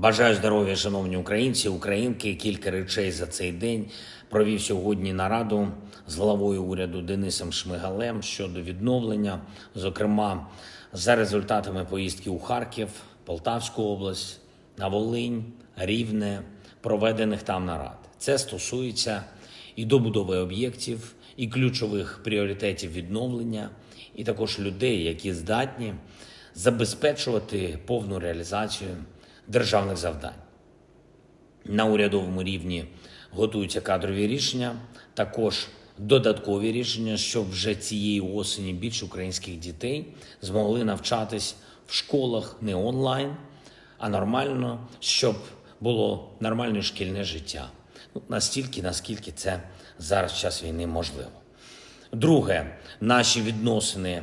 Бажаю здоров'я, шановні українці, українки. Кілька речей за цей день провів сьогодні нараду з главою уряду Денисом Шмигалем щодо відновлення, зокрема за результатами поїздки у Харків, Полтавську область, на Волинь, Рівне, проведених там нарад. Це стосується і добудови об'єктів, і ключових пріоритетів відновлення, і також людей, які здатні забезпечувати повну реалізацію державних завдань. На урядовому рівні готуються кадрові рішення, також додаткові рішення, щоб вже цієї осені більше українських дітей змогли навчатись в школах не онлайн, а нормально, щоб було нормальне шкільне життя. Ну, настільки, наскільки це зараз час війни можливо. Друге, наші відносини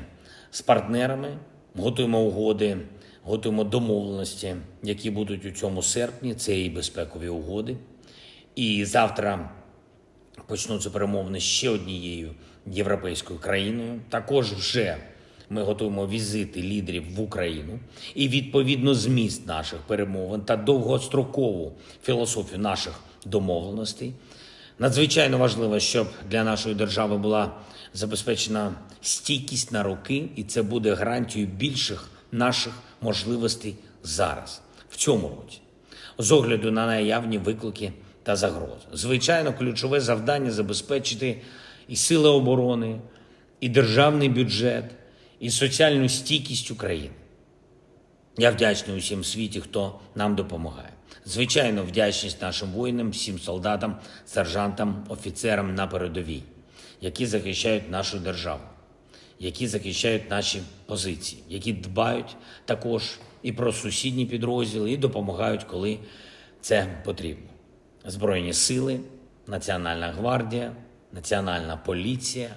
з партнерами. Готуємо угоди, готуємо домовленості, які будуть у цьому серпні. Це і безпекові угоди. І завтра почнуться перемовини ще однією європейською країною. Також вже ми готуємо візити лідерів в Україну і відповідно зміст наших перемовин та довгострокову філософію наших домовленостей. Надзвичайно важливо, щоб для нашої держави була забезпечена стійкість на роки, і це буде гарантією більших наших можливостей зараз, в цьому році, з огляду на наявні виклики та загрози. Звичайно, ключове завдання забезпечити і сили оборони, і державний бюджет, і соціальну стійкість України. Я вдячний усім світі, хто нам допомагає. Звичайно, вдячність нашим воїнам, всім солдатам, сержантам, офіцерам на передовій, які захищають нашу державу, які захищають наші позиції, які дбають також і про сусідні підрозділи, і допомагають, коли це потрібно. Збройні сили, Національна гвардія, Національна поліція,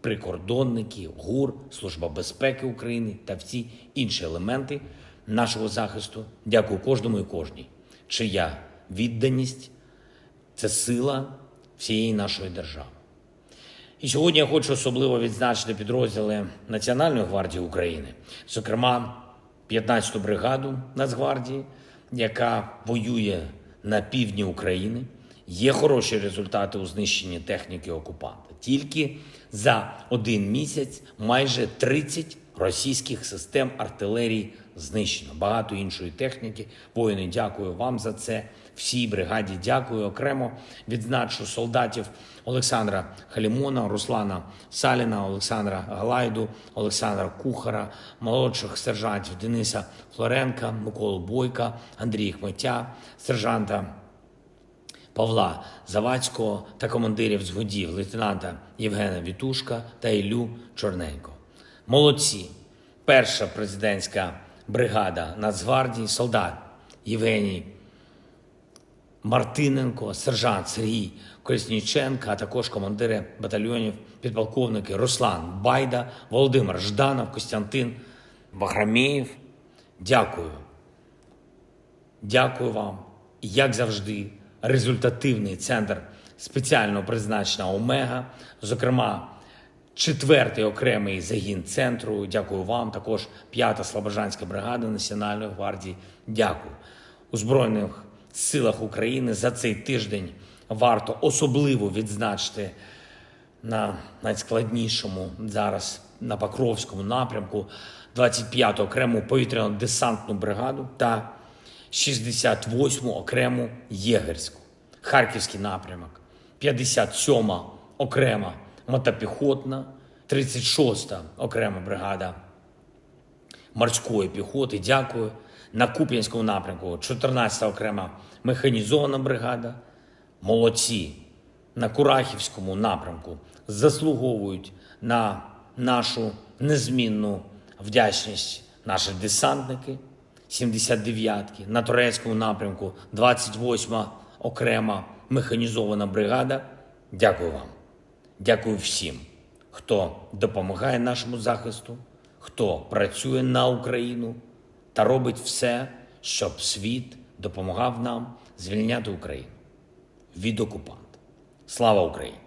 прикордонники, ГУР, Служба безпеки України та всі інші елементи нашого захисту. Дякую кожному і кожній, чия відданість це сила всієї нашої держави. І сьогодні я хочу особливо відзначити підрозділи Національної гвардії України, зокрема 15-ту бригаду Нацгвардії, яка воює на півдні України. Є хороші результати у знищенні техніки окупанта. Тільки за один місяць майже 30 російських систем артилерії знищено. Багато іншої техніки. Воїни, дякую вам за це. Всій бригаді дякую. Окремо відзначу солдатів Олександра Халімона, Руслана Саліна, Олександра Галайду, Олександра Кухара, молодших сержантів Дениса Флоренка, Миколу Бойка, Андрія Хметя, сержанта. Павла Завадського та командирів згодів лейтенанта Євгена Вітушка та Іллю Чорненко. Молодці! Перша президентська бригада Нацгвардії, солдат Євгеній Мартиненко, сержант Сергій Колесніченко, а також командири батальйонів, підполковники Руслан Байда, Володимир Жданов, Костянтин Бахрамєєв. Дякую. Дякую вам. Як завжди, результативний центр спеціального призначення Омега, зокрема, четвертий окремий загін центру. Дякую вам. Також п'ята Слобожанська бригада Національної гвардії. Дякую у Збройних силах України за цей тиждень. Варто особливо відзначити на найскладнішому зараз на Покровському напрямку 25-ту окрему повітряно-десантну бригаду та 68-му окрему єгерську, Харківський напрямок, 57-ма окрема мотопіхотна, 36-та окрема бригада морської піхоти. Дякую. На Куп'янському напрямку 14-та окрема механізована бригада. Молодці на Курахівському напрямку заслуговують на нашу незмінну вдячність наші десантники 79-ки, на Турецькому напрямку 28-ма окрема механізована бригада. Дякую вам. Дякую всім, хто допомагає нашому захисту, хто працює на Україну та робить все, щоб світ допомагав нам звільняти Україну від окупанта. Слава Україні!